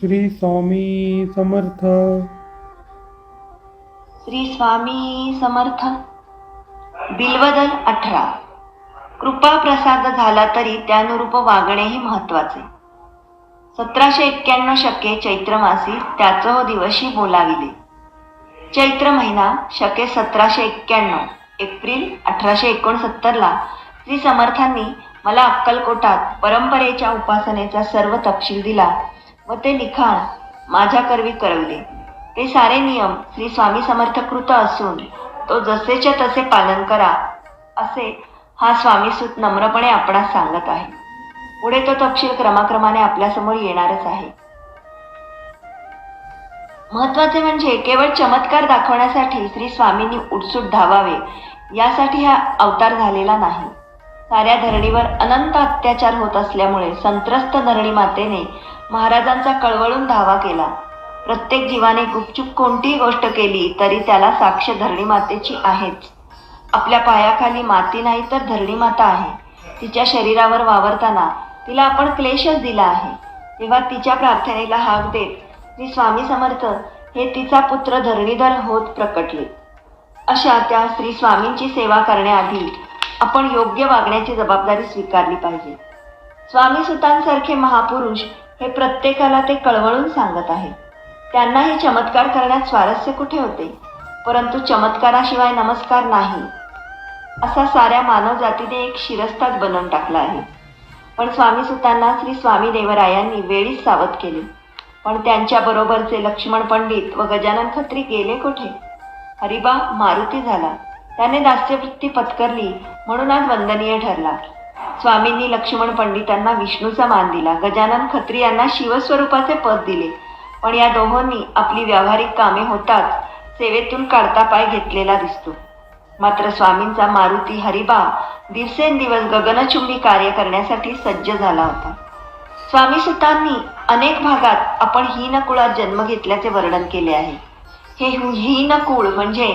श्री स्वामी समर्थ. श्री स्वामी समर्थ. बिलवदल अठरा. कृपा प्रसाद झाला तरी त्यानुरूप वागणेही महत्त्वाचे सतराशे एक्क्याण्णव शके चैत्र मासी त्याच हो दिवशी बोलाविले. चैत्र महिना शके सतराशे एक्क्याण्णव एप्रिल अठराशे एकोणसत्तरला श्री समर्थांनी मला अक्कलकोटात परंपरेच्या उपासनेचा सर्व तपशील दिला. व ते लिखाण माझ्या करवी करवले. ते सारे नियम श्री स्वामी समर्थकृत असून तो जसेच्या तसे पालन करा असे हा स्वामीसूत नम्रपणे आपणास सांगत आहे. पुढे तो तपशील क्रमाक्रमाने आपल्यासमोर येणारच आहे. महत्त्वाचे म्हणजे केवळ चमत्कार दाखवण्यासाठी श्री स्वामींनी उठसूट धावावे यासाठी हा अवतार झालेला नाही. साऱ्या धरणीवर अनंत अत्याचार होत असल्यामुळे संत्रस्त धरणी मातेने महाराजांचा कळवळून धावा केला. प्रत्येक जीवाने गुपचूप कोणतीही गोष्ट केली तरी त्याला साक्ष धरणी मातेची आहेच. आपल्या पायाखाली माती नाही तर धरणी माता आहे. तिच्या शरीरावर वावरताना तिला आपण क्लेशच दिला आहे. तेव्हा तिच्या प्रार्थनेला हाक देत श्री स्वामी समर्थ हे तिचा पुत्र धरणीधर होत प्रकटले. अशा त्या श्री स्वामींची सेवा करण्याआधी आपण योग्य वागण्याची जबाबदारी स्वीकारली पाहिजे. स्वामी सुतांसारखे महापुरुष हे प्रत्येकाला ते कळवळून सांगत आहे. त्यांनाही चमत्कार करण्यात स्वारस्य कुठे होते? परंतु चमत्काराशिवाय नमस्कार नाही. असा साऱ्या मानव जातीने एक शिरस्ताच बनवून टाकला आहे. पण स्वामी सुतांना श्री स्वामी देवरायांनी वेळीच सावध केले. पण त्यांच्याबरोबरचे लक्ष्मण पंडित व गजानन खत्री गेले कुठे? हरिबा मारुती झाला. त्याने दास्यवृत्ती पत्करली म्हणून आज वंदनीय ठरला. स्वामींनी लक्ष्मण पंडितांना विष्णूचा मान दिला. गजानन खत्री यांना शिवस्वरूपाचे पद दिले. पण या दोहोंनी आपली व्यावहारिक कामे होताच सेवेतून काढता पाय घेतलेला दिसतो. मात्र स्वामींचा मारुती हरिबा दिवसेंदिवस गगनचुंबी कार्य करण्यासाठी सज्ज झाला होता. स्वामी सुतांनी अनेक भागात आपण हीन कुळात जन्म घेतल्याचे वर्णन केले आहे. हे हीन कुळ म्हणजे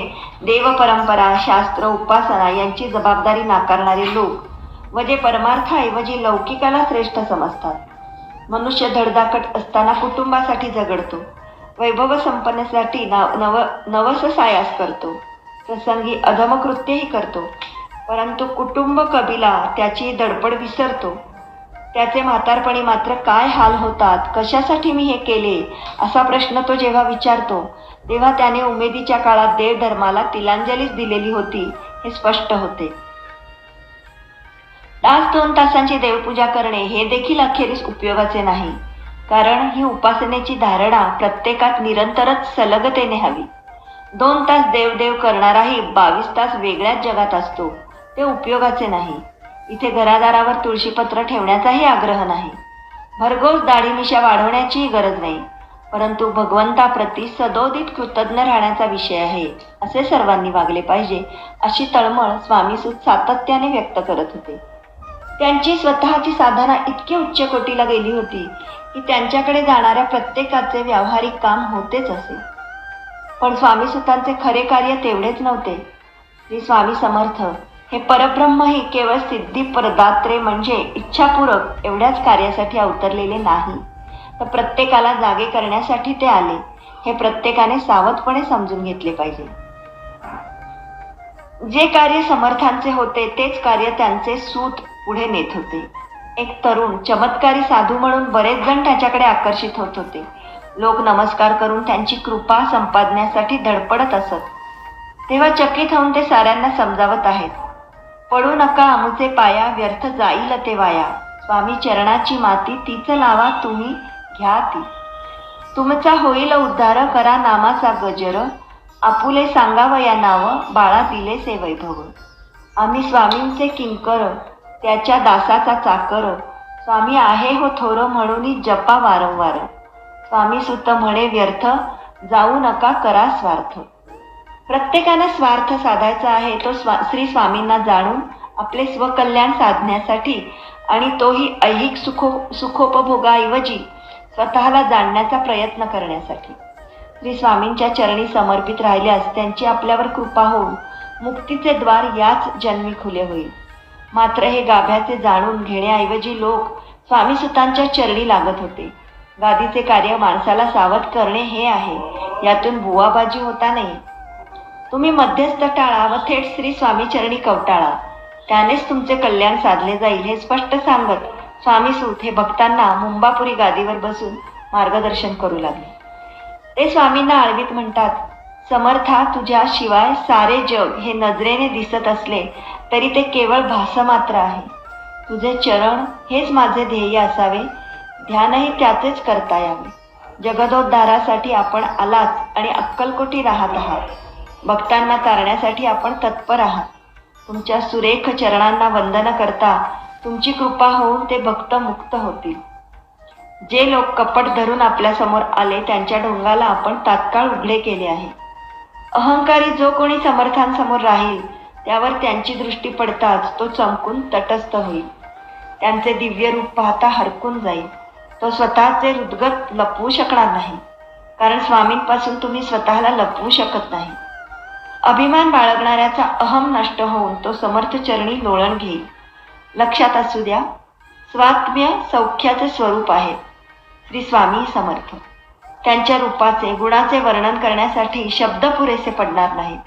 देव परंपरा शास्त्र उपासना यांची जबाबदारी नाकारणारे लोक व जे परमार्थाऐवजी लौकिकाला श्रेष्ठ समजतात. मनुष्य धडधाकट असताना कुटुंबासाठी झगडतो. वैभव संपन्नसाठी नाव नव नवस सायास करतो. प्रसंगी अधमकृत्यही करतो. परंतु कुटुंब कबिला त्याची दडपड विसरतो. त्याचे म्हातारपणी मात्र काय हाल होतात? कशासाठी मी हे केले? असा प्रश्न तो जेव्हा विचारतो तेव्हा त्याने उमेदीच्या काळात देवधर्माला तिलांजलीच दिलेली होती हे स्पष्ट होते. तास दोन तासांची देवपूजा करणे हे देखील अखेरीस उपयोगाचे नाही. कारण ही उपासनेची धारणा प्रत्येकात निरंतरच सलगतेने हवी. दोन तास देवदेव करणाराही बावीस तास वेगळ्याच जगात असतो. ते उपयोगाचे नाही. इथे घरादारावर तुळशीपत्र ठेवण्याचाही आग्रह नाही. भरघोस दाढीमिशा वाढवण्याचीही गरज नाही. परंतु भगवंताप्रती सदोदित कृतज्ञ राहण्याचा विषय आहे असे सर्वांनी वागले पाहिजे अशी तळमळ स्वामीसूत सातत्याने व्यक्त करत होते. त्यांची स्वतःची साधना इतकी उच्च कोटीला गेली होती की त्यांच्याकडे जाणाऱ्या प्रत्येकाचे व्यावहारिक काम होतेच असे. पण स्वामीसुतांचे खरे कार्य तेवढेच नव्हते. श्री स्वामी समर्थ हे परब्रह्मही केवळ सिद्धी प्रदात्रे म्हणजे इच्छापूरक एवढ्याच कार्यासाठी अवतरलेले नाही. तर प्रत्येकाला जागे करण्यासाठी ते आले हे प्रत्येकाने सावधपणे समजून घेतले पाहिजे. जे कार्य समर्थांचे होते तेच कार्य त्यांचे सूत पुढे नेत होते. एक तरुण चमत्कारी साधू म्हणून बरेच जण त्याच्याकडे आकर्षित होत होते. लोक नमस्कार करून त्यांची कृपा संपादण्यासाठी धडपडत असत. तेव्हा चकित होऊन ते साऱ्यांना समजावत आहेत. पडू नका आमचे पाया व्यर्थ जाईल ते वाया. स्वामी चरणाची माती तीच लावा तुम्ही घ्या ती. तुमचा होईल उद्धार करा नामाचा गजर. आपुले सांगावं या नाव बाळा दिले से वैभव. आम्ही स्वामींचे किंकर. त्याच्या दासाचा चाकर. स्वामी आहे हो थोर म्हणून जपा वारंवार. स्वामी सुत म्हणे व्यर्थ जाऊ नका करा स्वार्थ. प्रत्येकानं स्वार्थ साधायचा आहे तो स्वा श्री स्वामींना जाणून आपले स्वकल्याण साधण्यासाठी आणि तोही ऐहिक सुखो सुखोपभोगाऐवजी स्वतःला जाणण्याचा प्रयत्न करण्यासाठी. श्री स्वामींच्या चरणी समर्पित राहिल्यास त्यांची आपल्यावर कृपा होऊन मुक्तीचे द्वार याच जन्मी खुले होईल. मात्र हे गाभ्याचे जाणून घेण्याऐवजी लोक स्वामीसुतांच्या चरणी लागत होते. गादीचे कार्य माणसाला सावध करणे हे आहे. यातून बुवाबाजी होता नाही. तुम्ही मध्यस्थ टाळा व थेट श्री स्वामी चरणी कवटाळा. त्यानेच तुमचे कल्याण साधले जाईल हे स्पष्ट सांगत स्वामी सूत हे भक्तांना मुंबापुरी गादीवर बसून मार्गदर्शन करू लागले. ते स्वामींना आळवीत म्हणतात समर्था तुझ्याशिवाय सारे जग हे नजरेने दिसत असले तरी ते केवळ भास मात्र आहे. तुझे चरण हेच माझे ध्येय असावे. ध्यानही त्याचेच करता यावे. जगदोद्धारासाठी आपण आलात आणि अक्कलकोटी राहत आहात. भक्तांना तारण्यासाठी आपण तत्पर आहात. तुमच्या सुरेख चरणांना वंदन करता तुमची कृपा होऊन ते भक्त मुक्त होतील. जे लोक कपट धरून आपल्यासमोर आले त्यांच्या ढोंगाला आपण तात्काळ उघडे केले आहे. अहंकारी जो कोणी समर्थांसमोर राहील त्यावर त्यांची दृष्टी पडताच तो चमकून तटस्थ होईल. त्यांचे दिव्य रूप पाहता हरकून जाईल. तो स्वतःचे हृदगत लपवू शकणार नाही. कारण स्वामींपासून तुम्ही स्वतःला लपवू शकत नाही. अभिमान बाळगणाऱ्याचा अहम नष्ट होऊन तो समर्थ चरणी लोळण घेईल. लक्षात असू द्या स्वात्म्य सौख्याचे स्वरूप आहे. श्री स्वामी समर्थ. त्यांच्या रूपाचे गुणाचे वर्णन करण्यासाठी शब्द पुरेसे पडणार नाहीत.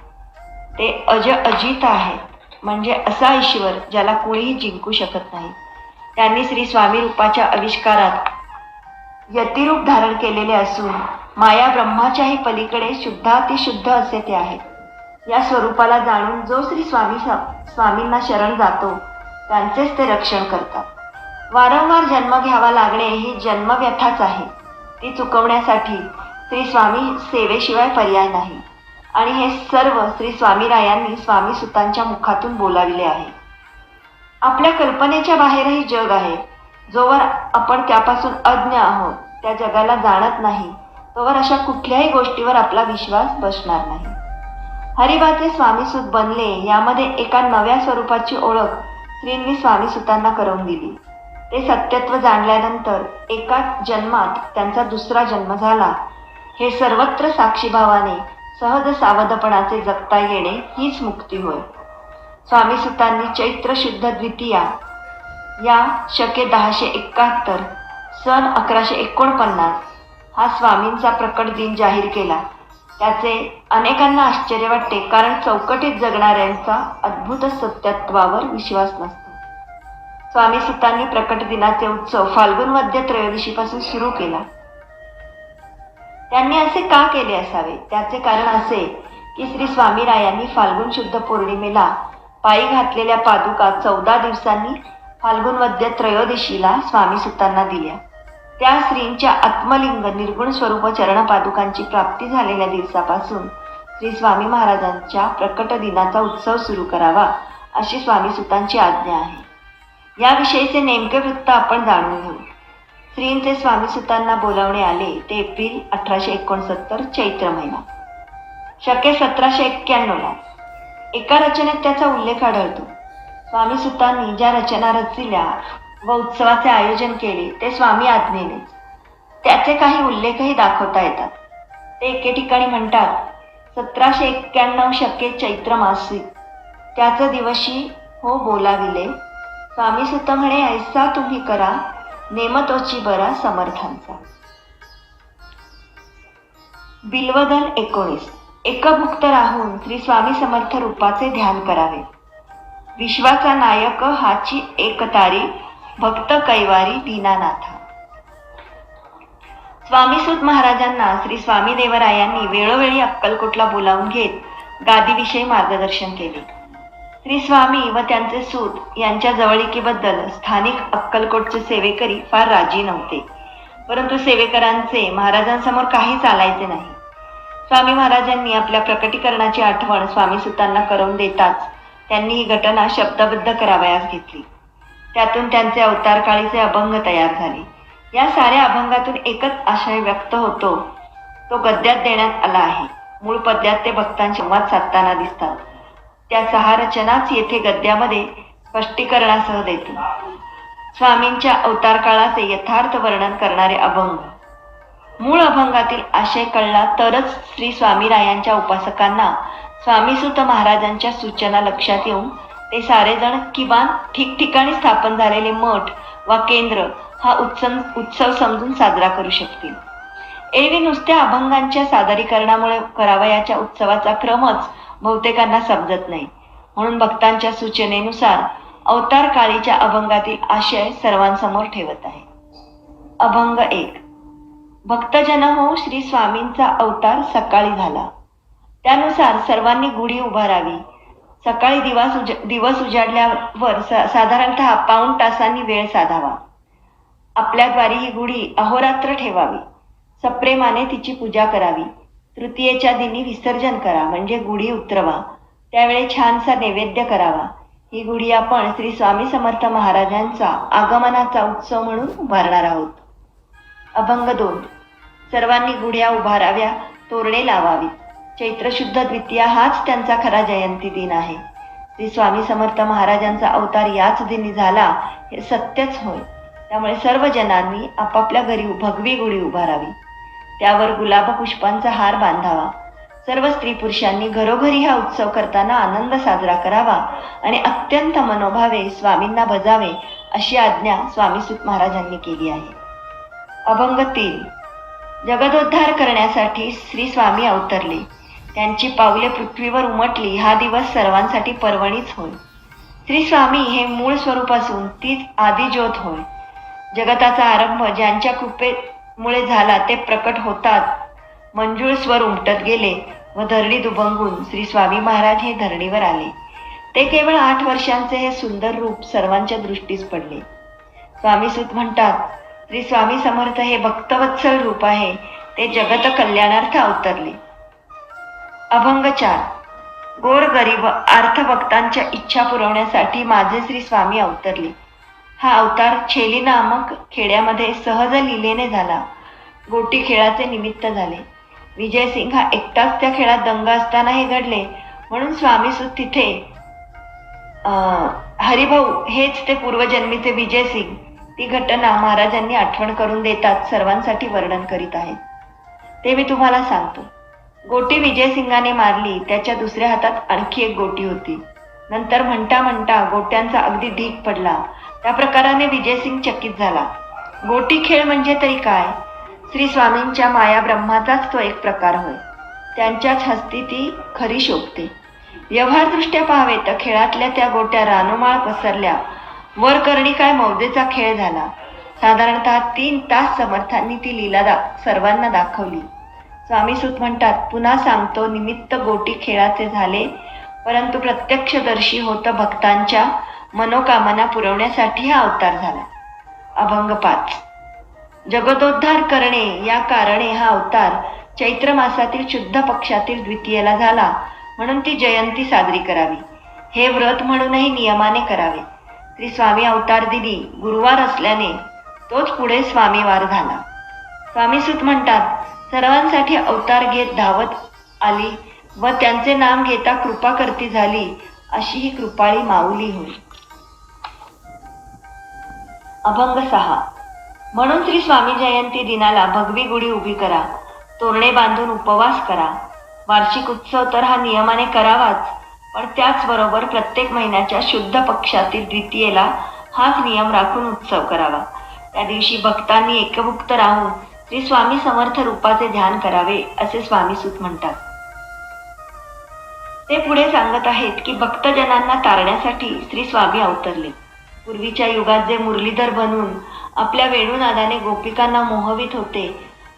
ते अज अजित आहेत म्हणजे असा ईश्वर ज्याला कोणीही जिंकू शकत नाही. त्यांनी श्री स्वामी रूपाच्या आविष्कारात यतिरूप धारण केलेले असून माया ब्रह्माच्याही पलीकडे शुद्धातिशुद्ध असे ते आहेत. या स्वरूपाला जाणून जो श्री स्वामी स्वामींना शरण जातो त्यांचेच ते रक्षण करतात. वारंवार जन्म घ्यावा लागणे ही जन्मव्यथाच आहे. ती चुकवण्यासाठी श्री स्वामी सेवेशिवाय पर्याय नाही. आणि हे सर्व श्री स्वामीरायांनी स्वामी सुतांच्या मुखातून बोलाविले आहे. आपल्या कल्पनेच्या बाहेरही जग आहे. जोवर आपण त्यापासून अज्ञ आहोत त्या जगाला जाणत नाही तोवर अशा कुठल्याही गोष्टीवर आपला विश्वास बसणार नाही. हरिबाचे स्वामीसूत बनले यामध्ये एका नव्या स्वरूपाची ओळख श्रींनी स्वामीसुतांना करून दिली. ते सत्यत्व जाणल्यानंतर एकाच जन्मात त्यांचा दुसरा जन्म झाला. हे सर्वत्र साक्षीभावाने सहज सावधपणाचे जगता येणे हीच मुक्ती होय. स्वामीसुतांनी चैत्र शुद्ध द्वितीया या शके दहाशे एकाहत्तर सन अकराशे एकोणपन्नास हा स्वामींचा प्रकट दिन जाहीर केला. त्याचे अनेकांना आश्चर्य वाटते कारण चौकटीत जगणाऱ्यांचा अद्भुत सत्यत्वावर विश्वास नसतो. स्वामी सुतांनी प्रकट दिनाचे उत्सव फाल्गुन मध्य त्रयोदशीपासून सुरू केला. त्यांनी असे का केले असावे? त्याचे कारण असे की श्री स्वामीरायांनी फाल्गुन शुद्ध पौर्णिमेला पायी घातलेल्या पादुका चौदा दिवसांनी फाल्गुन मध्य त्रयोदशीला स्वामी सुतांना दिल्या. त्या स्त्रींच्या आत्मलिंग निर्गुण स्वरूप चरण पादुकांची प्राप्ती झालेल्या दिवसापासून श्री स्वामी महाराजांच्या प्रकट दिनाचा उत्सव सुरू करावा अशी स्वामी सुतांची आज्ञा आहे. याविषयीचे नेमके वृत्त आपण जाणून घेऊ. श्रींचे स्वामी सुतांना बोलावणे आले ते एप्रिल अठराशे एकोणसत्तर चैत्र महिना. शके सतराशे एक्क्याण्णवला एका रचनेत त्याचा उल्लेख आढळतो. स्वामी सुतांनी ज्या रचना रचल्या व उत्सवाचे आयोजन केले ते स्वामी आज्ञेने त्याचे काही उल्लेखही दाखवता येतात. ते एके ठिकाणी म्हणतात सतराशे एक्क्याण्णव शके चैत्र मासिक त्याच दिवशी हो बोलाविले स्वामी सुत म्हणे ऐसा तुम्ही करा नेमतोची बरा समर्थांचा. बिल्वदल एकोणीस. एकभुक्त राहून श्री स्वामी समर्थ रूपाचे ध्यान करावे. विश्वाचा नायक हाची एकतारी भक्त कैवारी दीनानाथा. स्वामीसूत महाराजांना श्री स्वामी देवरायांनी वेळोवेळी अक्कलकोटला बोलावून घेत गादीविषयी मार्गदर्शन केले. श्री स्वामी व त्यांचे सूत यांच्या जवळिकीबद्दल स्थानिक अक्कलकोटचे सेवेकरी फार राजी नव्हते. परंतु सेवेकरांचे महाराजांसमोर काही चालायचे नाही. स्वामी महाराजांनी आपल्या प्रकटीकरणाची आठवण स्वामी सुतांना करून देताच त्यांनी ही घटना शब्दबद्ध करावयास घेतली. त्यातून त्यांचे अवतार काळीचे अभंग तयार झाले. या साऱ्या अभंगातून एकच आशय व्यक्त होतो. तो गद्यात देण्यात आला आहे. मूळ पद्यात ते भक्तांशी संवाद साधताना दिसतात. त्या सहा रचनाच येथे गद्यामध्ये स्पष्टीकरणासह देतो. स्वामींच्या अवतार काळाचे यथार्थ वर्णन करणारे अभंग. मूळ अभंगातील आशय कळला तरच श्री स्वामीरायांच्या उपासकांना स्वामीसुत महाराजांच्या सूचना लक्षात येऊन ते सारेजण किमान ठिकठिकाणी स्थापन झालेले मठ वा केंद्र हा उत्सव उत्सव समजून साजरा करू शकतील. एरवी नुसत्या अभंगांच्या सादरीकरणामुळे करावयाच्या उत्सवाचा क्रमच बहुतेकांना समजत नाही. म्हणून भक्तांच्या सूचनेनुसार अवतार काळीच्या अभंगातील आशय सर्वांसमोर ठेवत आहे. अभंग एक. भक्तजन हो श्री स्वामींचा अवतार सकाळी झाला. त्यानुसार सर्वांनी गुढी उभारावी. सकाळी दिवस उज दिवस उजाडल्यावर सा साधारणतः पाऊण तासांनी वेळ साधावा. आपल्याद्वारी ही गुढी अहोरात्र ठेवावी. सप्रेमाने तिची पूजा करावी. तृतीयेच्या दिनी विसर्जन करा म्हणजे गुढी उतरवा. त्यावेळी छानसा नैवेद्य करावा. ही गुढी आपण श्री स्वामी समर्थ महाराजांचा आगमनाचा उत्सव म्हणून उभारणार आहोत. अभंग दोन. सर्वांनी गुढ्या उभाराव्या तोरणे लावावी चैत्र शुद्ध द्वितीया हाच त्यांचा खरा जयंती दिन आहे. श्री स्वामी समर्थ महाराजांचा अवतार याच दिनी झाला हे सत्यच होय. त्यामुळे सर्व जनांनी आपापल्या घरी भगवी गुढी उभारावी. त्यावर गुलाब पुष्पांचा हार बांधावा. सर्व स्त्री पुरुषांनी घरोघरी हा उत्सव करताना आनंद साजरा करावा आणि अत्यंत मनोभावे स्वामींना बजावे अशी आज्ञा स्वामीसुत महाराजांनी केली आहे. अभंग तीन. जगदोद्धार करण्यासाठी श्री स्वामी अवतरले. त्यांची पावले पृथ्वीवर उमटली. हा दिवस सर्वांसाठी पर्वणीच होय. श्री स्वामी हे मूळ स्वरूप असून तीच आदिज्योत होय. जगताचा आरंभ ज्यांच्या मुळे झाला ते प्रकट होतात. मंजूळ स्वर उमटत गेले व धरणी दुभंगून. श्री स्वामी महाराज हे धरणीवर आले. ते केवळ आठ वर्षांचे हे सुंदर रूप सर्वांच्या दृष्टीस पडले. स्वामीसूत म्हणतात श्री स्वामी समर्थ हे भक्तवत्सल रूप आहे. ते जगत कल्याणार्थ अवतरले. अभंगचार. गोर गरीब अर्थभक्तांच्या इच्छा पुरवण्यासाठी माझे श्री स्वामी अवतरले. हा अवतार छेली नामक खेड्यामध्ये सहज लिलेने झाला. गोटी खेळाचे निमित्त झाले. विजयसिंग हा एकटाच त्या खेळात दंग असताना हे घडले. म्हणून स्वामीसुत तिथे हरिभाऊ हेच ते पूर्वजन्मीचे विजयसिंग. ती घटना महाराजांनी आठवण करून देतात सर्वांसाठी वर्णन करीत आहेत. ते मी तुम्हाला सांगतो. गोटी विजयसिंगाने मारली त्याच्या दुसऱ्या हातात आणखी एक गोटी होती. नंतर म्हणता म्हणता गोट्यांचा अगदी ढीक पडला. त्या प्रकाराने विजयसिंग चकित झाला. गोटी खेळ म्हणजे तरी काय? श्री स्वामींच्या माया ब्रह्माचाच तो एक प्रकार होय. त्यांच्याच हस्ती ती खरी शोभते. व्यवहारदृष्ट्या पाहावे तर खेळातल्या त्या गोट्या रानोमाळ पसरल्या. वर करणी काय मौजेचा खेळ झाला. साधारणतः तीन तास समर्थांनी ती लीला दा सर्वांना दाखवली. स्वामीसूत म्हणतात पुन्हा सांगतो निमित्त गोटी खेळाचे झाले परंतु प्रत्यक्षदर्शी होतं भक्तांच्या मनोकामना पुरवण्यासाठी हा अवतार झाला. अभंग पाच जगदोद्धार करणे या कारणे हा अवतार चैत्र मासातील शुद्ध पक्षातील द्वितीयेला झाला म्हणून ती जयंती साजरी करावी. हे व्रत म्हणूनही नियमाने करावे. श्री स्वामी अवतार दिली गुरुवार असल्याने तोच पुढे स्वामीवार झाला. स्वामीसूत म्हणतात सर्वांसाठी अवतार घेत धावत आली व त्यांचे नाम घेता कृपा करती झाली अशी ही कृपाळी माऊली होय. अभंग सहा म्हणून श्री स्वामी जयंती दिनाला भगवी गुढी उभी करा. तोरणे बांधून उपवास करा. वार्षिक उत्सव तर हा नियमाने करावाच पण त्याचबरोबर प्रत्येक महिन्याच्या शुद्ध पक्षातील द्वितीयेला हाच नियम राखून उत्सव करावा. त्या दिवशी भक्तांनी एकभुक्त राहून श्री स्वामी समर्थ रूपाचे ध्यान करावे असे स्वामीसूत म्हणतात. ते पुढे सांगत आहेत की भक्तजनांना तारण्यासाठी श्री स्वामी अवतरले. पूर्वीच्या युगात जे मुरलीधर बनून आपल्या वेणुनादाने गोपिकांना मोहवित होते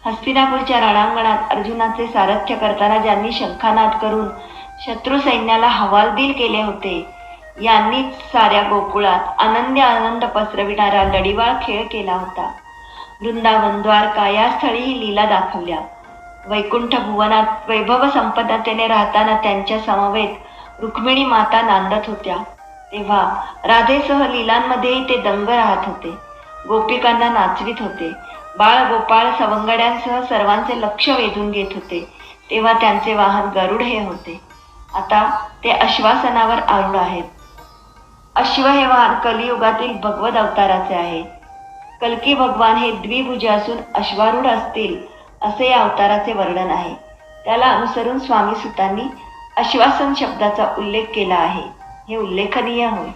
हस्तिनापूरच्या रणांगणात अर्जुनाचे सारथ्य करताना ज्यांनी शंखानाद करून शत्रू सैन्याला हवालदिल केले होते यांनीच साऱ्या गोकुळात आनंदी आनंद पसरविणारा लढीवाळ खेळ केला होता. वृंदावन द्वारका या स्थळी ही लीला दाखवल्या. वैकुंठ भुवनात वैभव संपन्नतेने राहताना त्यांच्या समवेत रुक्मिणी माता नांदत होत्या. तेव्हा राधेसह लीलांमध्येही ते दंग राहत होते. गोपिकांना नाचवित होते. बाळ गोपाळ सवंगड्यांसह सर्वांचे लक्ष वेधून घेत होते. तेव्हा त्यांचे वाहन गरुड हे होते. आता ते अश्वासनावर आरूढ आहेत. अश्व हे वाहन कलियुगातील भगवत अवताराचे आहे. कल्की भगवान हे द्विभुज असून अश्वारूढ असतील असे या अवताराचे वर्णन आहे. त्याला अनुसरून स्वामी सुतांनी अश्वासन शब्दाचा उल्लेख केला आहे. हे उल्लेखनीय होय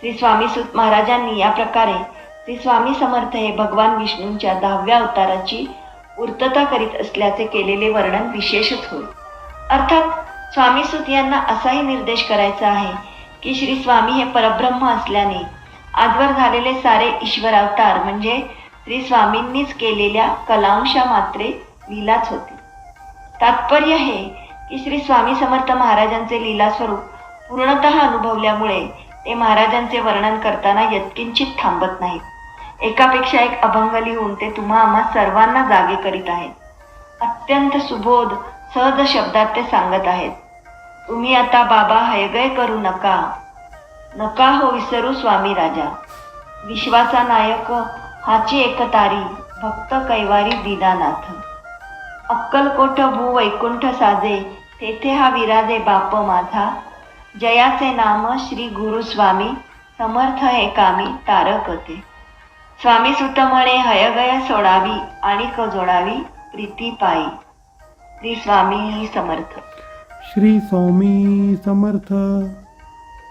श्री स्वामी सुत महाराजांनी या प्रकारे श्री स्वामी समर्थ हे भगवान विष्णूंच्या दहाव्या अवताराची पूर्तता करीत असल्याचे केलेले वर्णन विशेषच होय. अर्थात स्वामी सुत यांना असाही निर्देश करायचा आहे की श्री स्वामी हे परब्रह्म असल्याने आजवर झालेले सारे ईश्वर अवतार म्हणजे श्री स्वामींनीच केलेल्या कलांशा मात्रे लीलाच होती. तात्पर्य हे की श्री स्वामी समर्थ महाराजांचे लीला स्वरूप पूर्णतः अनुभवल्यामुळे ते महाराजांचे वर्णन करताना यत्किंचित थांबत नाहीत. एकापेक्षा एक अभंग लिहून ते तुम्हा आम्हा सर्वांना जागे करीत आहेत. अत्यंत सुबोध सहज शब्दात ते सांगत आहेत. तुम्ही आता बाबा हयगय करू नका. नका हो विसरू स्वामी राजा. विश्वाचा नायक हाची एकतारी भक्त कैवारी दिदानाथ अक्कलकोट भू वैकुंठ साजे तेथे हा विराजे बाप माझा. जयाचे नाम श्री गुरु स्वामी समर्थ हे कामी तारक स्वामी सुत म्हणे हयगय सोडावी आणि क जोडावी प्रीती पायी. श्री स्वामी समर्थ. श्री स्वामी समर्थ.